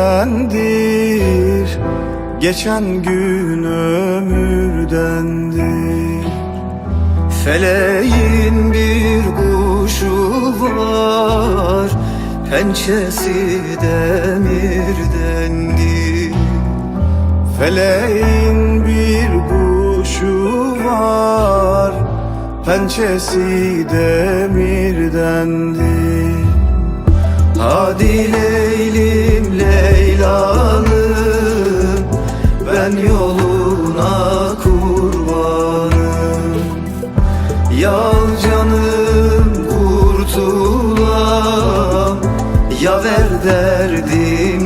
sendendir Geçen gün ömürdendir. Feleğin bir kuşu var Pençesi demirdendir. Feleğin bir kuşu var Pençesi demirdendir. Hadi Leylim yoluna kurbanım Yal canım kurtulam Ya ver derdim